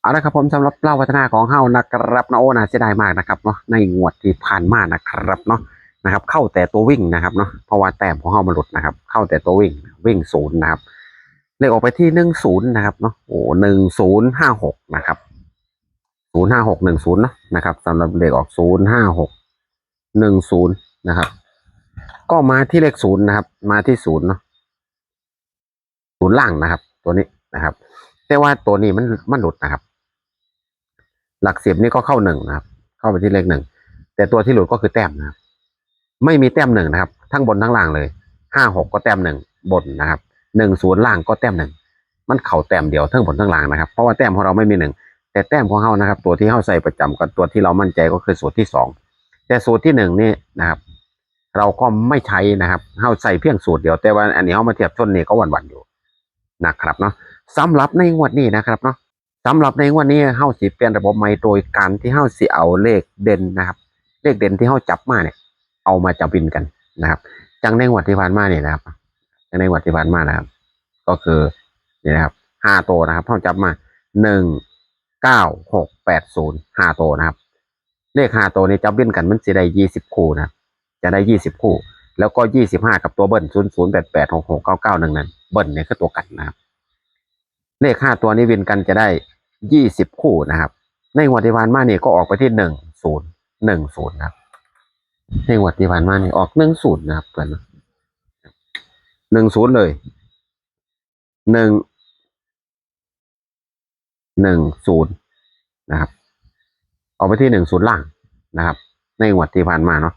เอาละครับผมสำหรับเล่าวัฒนาของเฮานะครับนะโอ้น่าเสียดายมากนะครับเนาะในงวดที่ผ่านมานะครับเนาะนะครับ เข้าแต่ตัววิ่งนะครับเนาะเพราะว่าแต้มของเฮามันหลุดนะครับ เข้าแต่ตัววิ่งวิ่งศูนย์นะครับเลขออกไปที่หนึ่งศูนย์นะครับเนาะโอ้หนึ่งศูนย์ห้าหกนะครับศูนย์ห้าหกหนึ่งศูนย์เนาะนะครับสำหรับเลขออกศูนย์ห้าหกหนึ่งศูนย์นะครับ ก็มาที่เลขศูนย์นะครับ มาที่ศูนย์เนาะศูนย์ล่างนะครับ ตัวนี้นะครับ แต่ว่าตัวนี้มันมันหลุดนะครับ หลักสิบนี่ก็เข้าหนึ่งนะครับ เข้าไปที่เลขหนึ่งแต่ตัวที่หลุดก็คือแต้มนะครับ ไม่มีแต้มหนึ่งนะครับ ทั้งบนทั้งล่างเลยห้าหกก็แต้มหนึ่งบนนะครับหนึ่งศูนย์ล่างก็แต้มหนึ่งมันเข่าแต้มเดียวทั้งบนทั้งล่างนะครับเพราะว่าแต้มของเราไม่มีหนึ่งแต่แต้มของเรานะครับ ตัวที่เราใส่ประจำกับตัวที่เรามั่นใจก็คือสูตรที่สองแต่สูตรที่หนึ่งนี่นะครับ เราก็ไม่ใช้นะครับเราใส่เพียงสูตรเดียวแต่ว่าอันนี้เรามาเทียบชนนี่ก็หวันๆอยู่นะครับเนาะสำหรับในงวดนี้นะครับเนาะ สำหรับในวันนี้เฮาสิเปลี่ยนระบบใหม่โดยการที่เฮาสิเอาเลขเด่นนะครับ เลขเด่นที่เฮาจับมาเนี่ย เอามาจับวินกันนะครับจังในงวดที่ผ่านมาเนี่ยนะครับจังในงวดที่ผ่านมานะครับ ก็คือนี่นะครับห้าตัวนะครับเฮาจับมาหนึ่งเก้าหกแปดศูนย์ห้าตัวนะครับ เลขห้าตัวนี้จับวินกันมันสิได้ยี่สิบคู่นะจะได้ยี่สิบคู่ แล้วก็ยี่สิบห้ากับตัวเบิ้ลศูนย์ศูนย์แปดแปดหกหกเก้าเก้าหนึ่งนั้นเบิ้ลเนี่ยคือตัวกันนะครับ เลขห้าตัวนี้วินกันจะได้ ยี่สิบคู่นะครับ ในงวดที่ผ่านมาเนี่ยก็ออกไปที่หนึ่งศูนย์หนึ่งศูนย์นะครับ ในงวดที่ผ่านมาเนี่ยออกหนึ่งศูนย์นะครับเพื่อนหนึ่งศูนย์เลยหนึ่งหนึ่งศูนย์นะครับ ออกไปที่หนึ่งศูนย์ล่างนะครับ ในงวดที่ผ่านมาเนาะ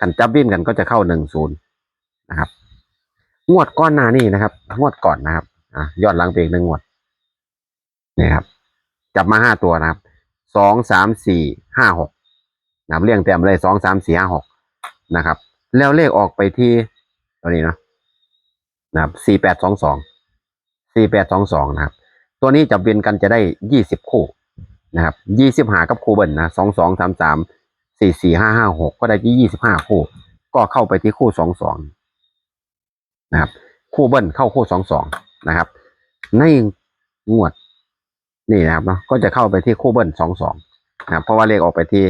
กันจับวินกันก็จะเข้าหนึ่งศูนย์นะครับ งวดก้อนหน้านี่นะครับ งวดก่อนนะครับ อะยอนหลังไปอีกหนึ่งงวดนี่ครับ จับมาห้าตัวนะครับสองสามสี่ห้าหกนะครับเรียงเต็มเลยสองสามสี่ห้าหกนะครับ แล้วเลขออกไปที่ตัวนี้เนาะนะครับสี่แปดสองสองสี่แปดสองสองนะครับ ตัวนี้จับเวียนกันจะได้ยี่สิบคู่นะครับยี่สิบหากับคู่เบิลนะสองสองสามสามสี่สี่ห้าห้าหกก็ได้ที่ยี่สิบห้าคู่ ก็เข้าไปที่คู่สองสองนะครับ คู่เบิลเข้าคู่สองสองนะครับ ในงวด นี่นะครับเนาะก็จะเข้าไปที่คู่เบิ้ลสองสองนะครับเพราะว่าเลขออกไปที่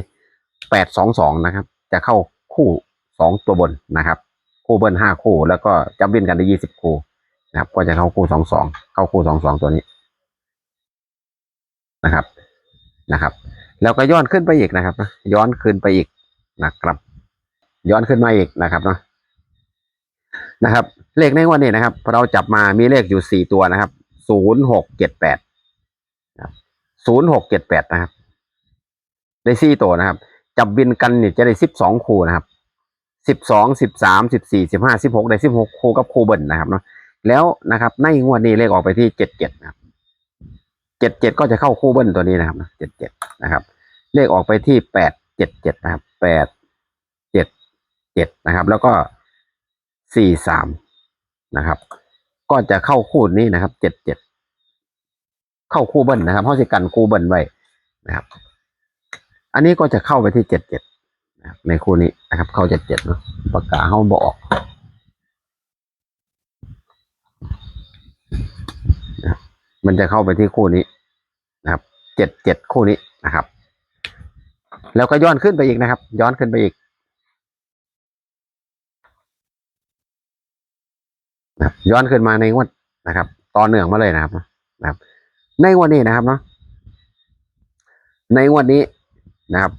แปดสองสองนะครับ จะเข้าคู่สองตัวบนนะครับ คู่เบิ้ลห้าคู่ แล้วก็จับบินกันได้ยี่สิบคู่นะครับ ก็จะเข้าคู่สองสองเข้าคู่สองสองตัวนี้นะครับนะครับ แล้วก็ย้อนขึ้นไปอีกนะครับนะย้อนขึ้นไปอีกนะครับ ย้อนขึ้นมาอีกนะครับเนาะนะครับ เลขในวันนี้นะครับเราจับมามีเลขอยู่สี่ตัวนะครับศูนย์หกเจ็ดแปด ศูนย์หกเจ็ดแปดนะครับ ได้สี่ตัวนะครับ จับบินกันเนี่ยจะได้สิบสองคู่นะครับสิบสองสิบสามสิบสี่สิบห้าสิบหกได้สิบหกคู่กับคู่เบิ้ลนะครับเนาะแล้วนะครับ ในงวดนี้เลขออกไปที่เจ็ดเจ็ดนะครับเจ็ดเจ็ดก็จะเข้าคู่เบิ้ลตัวนี้นะครับเจ็ดเจ็ดนะครับ เลขออกไปที่แปดเจ็ดเจ็ดนะครับแปดเจ็ดเจ็ดนะครับ แล้วก็สี่สามนะครับ ก็จะเข้าคู่นี้นะครับเจ็ดเจ็ด เข้าคู่เบิ้ลนะครับเพราะสิกันคู่เบิ้ลไว้นะครับ อันนี้ก็จะเข้าไปที่เจ็ดเจ็ดในคู่นี้นะครับ เข้าเจ็ดเจ็ดเนาะปากกาเข้าบอกมันจะเข้าไปที่คู่นี้นะครับเจ็ดเจ็ดคู่นี้นะครับ แล้วก็ย้อนขึ้นไปอีกนะครับ ย้อนขึ้นไปอีกนะครับย้อนขึ้นมาในงวดนะครับ ต่อเนื่องมาเลยนะครับนะครับ ในวันนี้นะครับเนาะในวันนี้นะครับ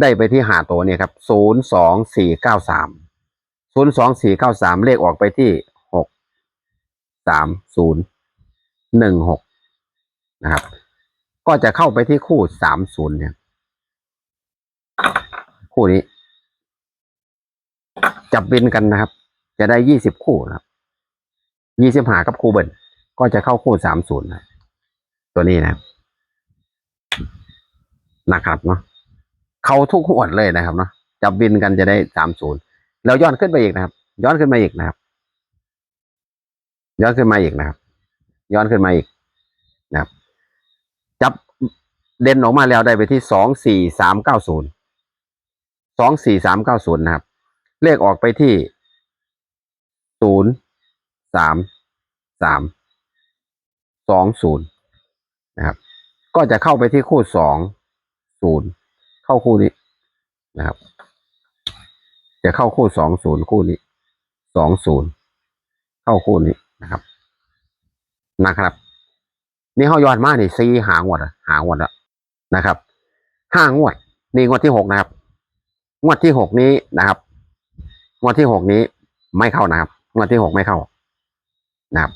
ได้ไปที่หาตัวเนี่ยครับศูนย์สองสี่เก้าสามศูนย์สองสี่เก้าสามเลขออกไปที่หกสามศูนย์หนึ่งหกนะครับ ก็จะเข้าไปที่คู่สามศูนย์เนี่ย คู่นี้ จับบินกันนะครับ จะได้ยี่สิบคู่นะครับยี่สิบหากับคู่เบิลก็จะเข้าคู่สามศูนย์นะ ตัวนี้นะครับนะครับเนาะเขาทุกหวดเลยนะครับเนาะจับบินกันจะได้สามศูนย์แล้วย้อนขึ้นไปอีกนะครับ ย้อนขึ้นมาอีกนะครับ ย้อนขึ้นมาอีกนะครับ ย้อนขึ้นมาอีกนะครับ จับเด่นออกมาแล้วได้ไปที่สองสี่สามเก้าศูนย์สองสี่สามเก้าศูนย์นะครับ เลขออกไปที่ศูนย์สามสามสองศูนย์ นะครับ ก็จะเข้าไปที่คู่สองศูนย์เข้าคู่นี้นะครับ จะเข้าคู่สองศูนย์คู่นี้สองศูนย์เข้าคู่นี้นะครับนะครับ นี่เขายอนมากนี่ซีหางวดหางวดอะนะครับห้างวด นี่งวดที่หกนะครับ งวดที่หกนี้นะครับ งวดที่หกนี้ไม่เข้านะครับ งวดที่หกไม่เข้านะครับ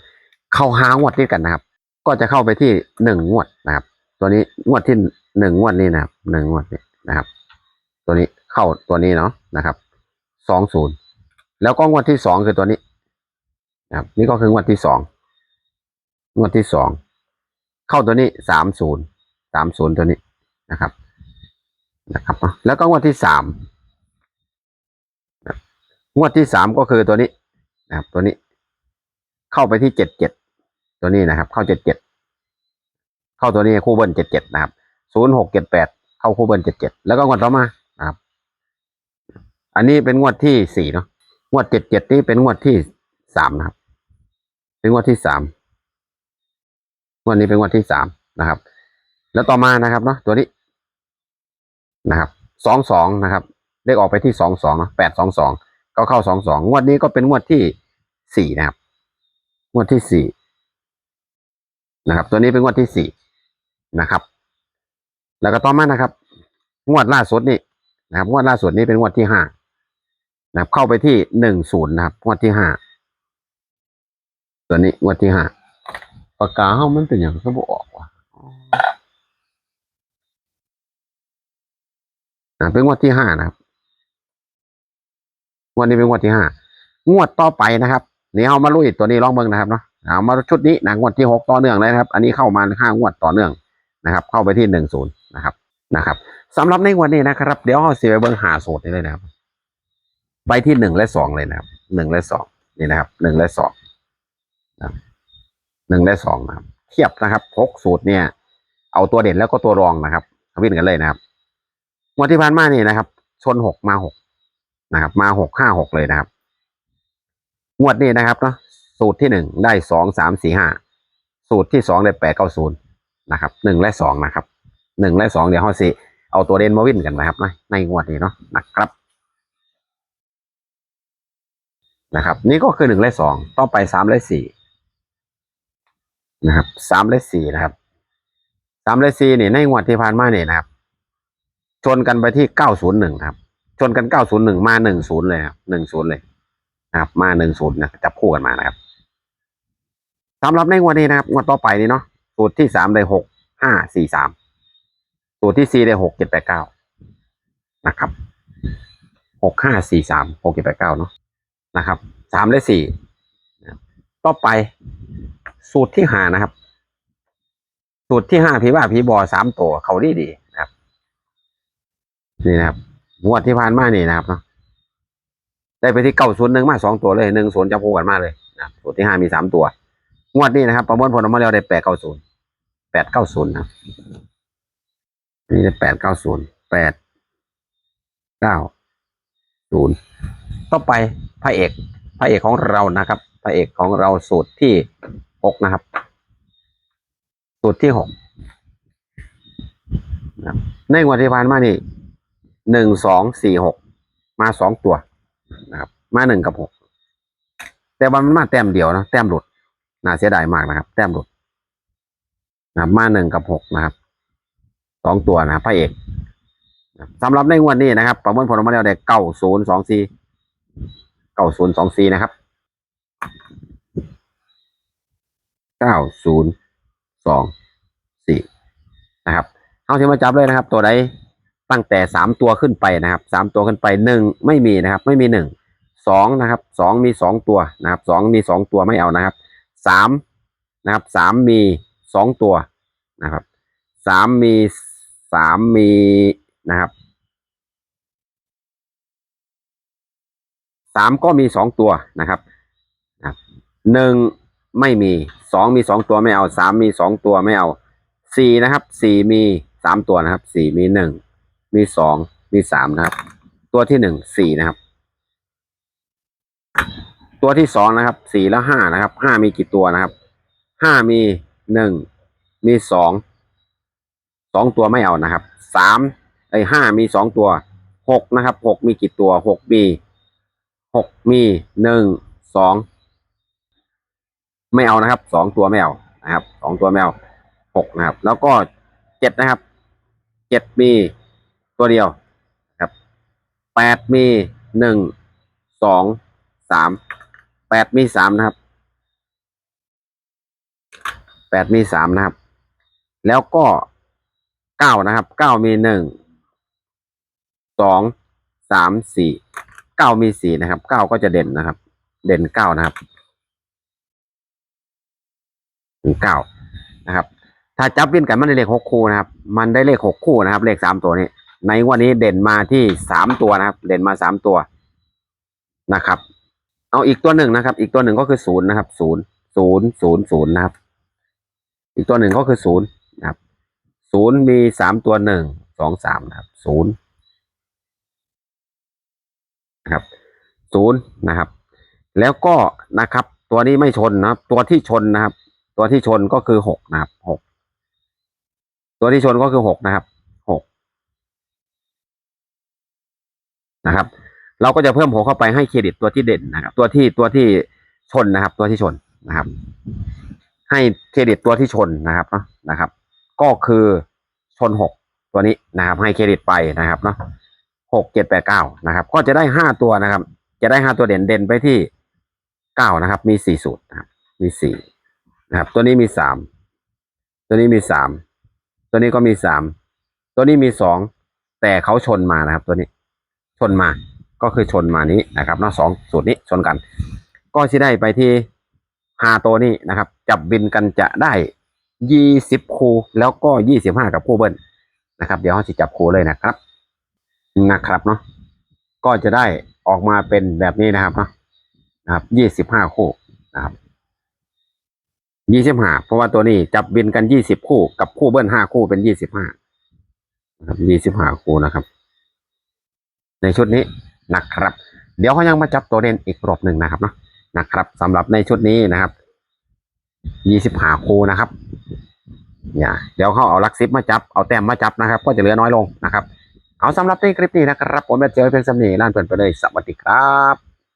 เข้าหางวดติดกันนะครับ ก็จะเข้าไปที่หนึ่งงวดนะครับ ตัวนี้งวดที่หนึ่งงวดนี้นะครับหนึ่งงวดนี้นะครับ ตัวนี้เข้าตัวนี้เนาะนะครับสองศูนย์แล้วก็งวดที่สองคือตัวนี้นะครับ นี่ก็คืองวดที่สองงวดที่สองเข้าตัวนี้สามศูนย์สามศูนย์ตัวนี้นะครับนะครับ แล้วก็งวดที่สามงวดที่สามก็คือตัวนี้นะครับ ตัวนี้เข้าไปที่เจ็ดเจ็ด ตัวนี้นะครับ เข้าเจ็ดเจ็ดเข้าตัวนี้คู่เบิ้ลเจ็ดเจ็ดนะครับศูนย์หกเจ็ดแปดเข้าคู่เบิ้ลเจ็ดเจ็ดแล้วก็งวดต่อมานะครับ อันนี้เป็นงวดที่สี่เนาะงวดเจ็ดเจ็ดนี่เป็นงวดที่สามนะครับ เป็นงวดที่สามงวดนี้เป็นงวดที่สามนะครับ แล้วต่อมานะครับเนาะตัวนี้นะครับสองสองนะครับเลขออกไปที่สองสองเนาะแปดสองสองก็เข้าสองสองงวดนี้ก็เป็นงวดที่สี่นะครับ งวดที่สี่ นะครับ ตัวนี้เป็นงวดที่สี่นะครับ แล้วก็ต่อมานะครับ งวดล่าสุดนี่นะครับ งวดล่าสุดนี้เป็นงวดที่ห้านะครับ เข้าไปที่หนึ่งศูนย์นะครับ งวดที่ห้าตัวนี้งวดที่ห้าปากกาเฮามันเป็นอย่างก็บออกว่ะอ่าเป็นงวดที่ห้านะครับงวดนี้เป็นงวดที่ห้างวดต่อไปนะครับนี่เอามาลุยตัวนี้ลองเบิ่งนะครับเนาะ เอามาชุดนี้นะงวดที่หกต่อเนื่องเลยนะครับ อันนี้เข้ามาห้างวดต่อเนื่องนะครับ เข้าไปที่หนึ่งศูนย์นะครับนะครับสำหรับในวันนี้นะครับ เดี๋ยวเอาเสียไปเบิ่งหาสูตรนี้เลยนะครับ ไปที่หนึ่งและสองเลยนะครับหนึ่งและสองนี่นะครับหนึ่งและสองนะครับหนึ่งและสองนะครับ เทียบนะครับหกสูตรเนี่ย เอาตัวเด่นแล้วก็ตัวรองนะครับวิ่งกันเลยนะครับงวดที่ผ่านมานี่นะครับ ชนหกมาหกนะครับ มาหกห้าหกเลยนะครับงวดนี้นะครับเนาะ สูตรที่หนึ่งได้สองสามสี่ห้าสูตรที่สองได้แปดเก้าศูนย์นะครับหนึ่งและสองนะครับหนึ่งและสองเดี๋ยวเขาสิเอาตัวเด่นมาวิ่งกันนะครับนะในงวดนี้เนาะนะครับนะครับ นี่ก็คือหนึ่งและสองต่องไปสามและสี่นะครับสามและสี่นะครับสามและสี่นี่ในงวดที่ผ่านมาเนี่ยนะครับ ชนกันไปที่เก้าศูนย์หนึ่งครับ ชนกันเก้าศูนย์หนึ่งมาหนึ่งศูนย์เลยครับหนึ่งศูนย์เลยนะครับ มาหนึ่งศูนย์นะจับคู่กันมานะครับ สำหรับในงวดนี้นะครับงวดต่อไปนี่เนาะสูตรที่สามได้หกห้าสี่สามสูตรที่สี่ได้หกเจ็ดแปดเก้านะครับหกห้าสี่สามหกเจ็ดแปดเก้าเนาะนะครับสามและสี่ต่อไป สูตรที่ห้านะครับ สูตรที่ห้าผีบ้าผีบอสามตัวเขาดีดีนะครับ นี่นะครับงวดที่ผ่านมานี่นะครับเนาะได้ไปที่เก้าศูนย์หนึ่งมาสองตัวเลยหนึ่งศูนย์จะพูกันมาเลยนะสูตรที่ห้ามีสามตัว งวดนี้นะครับ ประมวลผลออกมาแล้วได้แปดเก้าศูนย์แปดเก้าศูนย์นะนี่ได้แปดเก้าศูนย์แปดเก้าศูนย์ต่อไปพระเอกพระเอกของเรานะครับพระเอกของเราสูตรที่หกนะครับ สูตรที่หกนะครับในงวดที่ผ่านมานี่หนึ่งสองสี่หกมาสองตัวนะครับ มาหนึ่งกับหกแต่ว่ามันมาแต้มเดียวนะแต้มหลุด น่าเสียดายมากนะครับ แต้มหลุดนะมาหนึ่งกับหกนะครับสองตัวนะพระเอกสำหรับในงวดนี้นะครับ ประเมินผลออกมาแล้วได้เก้าศูนย์สองสี่เก้าศูนย์สองสี่นะครับเก้าศูนย์สองสี่นะครับเอาที่มาจับเลยนะครับ ตัวใดตั้งแต่สามตัวขึ้นไปนะครับสามตัวขึ้นไปหนึ่งไม่มีนะครับ ไม่มีหนึ่งสองนะครับสองมีสองตัวนะครับสองมีสองตัวไม่เอานะครับ สามนะครับสามมีสองตัวนะครับสามมีสามมีนะครับสามก็มีสองตัวนะครับหนึ่งไม่มีสองมีสองตัวไม่เอาสามมีสองตัวไม่เอาสี่นะครับสี่มีสามตัวนะครับสี่มีหนึ่งมีสองมีสามนะครับ ตัวที่หนึ่งสี่นะครับ ตัวที่สองนะครับสี่แล้วห้านะครับห้ามีกี่ตัวนะครับห้ามีหนึ่งมีสองสองตัวไม่เอานะครับสามไอ้ห้ามีสองตัวหกนะครับหกมีกี่ตัวหกมีหกมีหนึ่งสองไม่เอานะครับสองตัวไม่เอานะครับสองตัวไม่เอาหกนะครับ แล้วก็เจ็ดนะครับเจ็ดมีตัวเดียวครับแปดมีหนึ่งสองสาม แปดมีสามนะครับแปดมีสามนะครับ แล้วก็เก้านะครับเก้ามีหนึ่งสองสามสี่เก้ามีสี่นะครับเก้าก็จะเด่นนะครับ เด่นเก้านะครับถึงเก้านะครับ ถ้าจับวินกันมันได้เลขหกคู่นะครับ มันได้เลขหกคู่นะครับ เลขสามตัวนี้ ในวันนี้เด่นมาที่สามตัวนะครับ เด่นมาสามตัวนะครับ เอาอีกตัวหนึ่งนะครับ อีกตัวหนึ่งก็คือศูนย์นะครับศูนย์ศูนย์ศูนย์ศูนย์นะครับ อีกตัวหนึ่งก็คือศูนย์นะครับศูนย์มีสามตัวหนึ่งสองสามนะครับศูนย์นะครับศูนย์นะครับ แล้วก็นะครับ ตัวนี้ไม่ชนนะครับ ตัวที่ชนนะครับ ตัวที่ชนก็คือหกนะครับหกตัวที่ชนก็คือหกนะครับหกนะครับ เราก็จะเพิ่มหกเข้าไปให้เครดิตตัวที่เด่นนะครับ ตัวที่ตัวที่ชนนะครับ ตัวที่ชนนะครับ ให้เครดิตตัวที่ชนนะครับเนาะนะครับ ก็คือชนหกตัวนี้นะครับ ให้เครดิตไปนะครับเนาะหกเจ็ดแปดเก้านะครับ ก็จะได้ห้าตัวนะครับ จะได้ห้าตัวเด่นเด่นไปที่เก้านะครับ มีสี่สูตรนะครับ มีสี่นะครับ ตัวนี้มีสามตัวนี้มีสามตัวนี้ก็มีสามตัวนี้มีสองแต่เขาชนมานะครับ ตัวนี้ชนมา ก็คือชนมานี้นะครับเนาะสองสูตรนี้ชนกัน ก็จะได้ไปที่ห้าตัวนี้นะครับ จับบินกันจะได้ยี่สิบคูแล้วก็ยี่สิบห้ากับคู่เบิ้ลนะครับ เดี๋ยวเราจะจับคูเลยนะครับนะครับเนาะก็จะได้ออกมาเป็นแบบนี้นะครับเนาะนะครับยี่สิบห้าคู่นะครับยี่สิบห้าเพราะว่าตัวนี้จับบินกันยี่สิบคู่กับคู่เบิ้ลห้าคู่เป็นยี่สิบห้านะครับยี่สิบห้าคู่นะครับ ในชุดนี้ นะครับ เดี๋ยวเขายังมาจับตัวเด่นอีกรอบหนึ่งนะครับเนาะนะครับสำหรับในชุดนี้นะครับยี่สิบหาคูนะครับเนี่ยเดี๋ยวเขาเอาลักซิปมาจับเอาแต้มมาจับนะครับ ก็จะเหลือน้อยลงนะครับ เอาสำหรับในคลิปนี้นะครับ ผมจะเจอเพียงสำนีล้านเปิดไปเลยสวัสดีครับ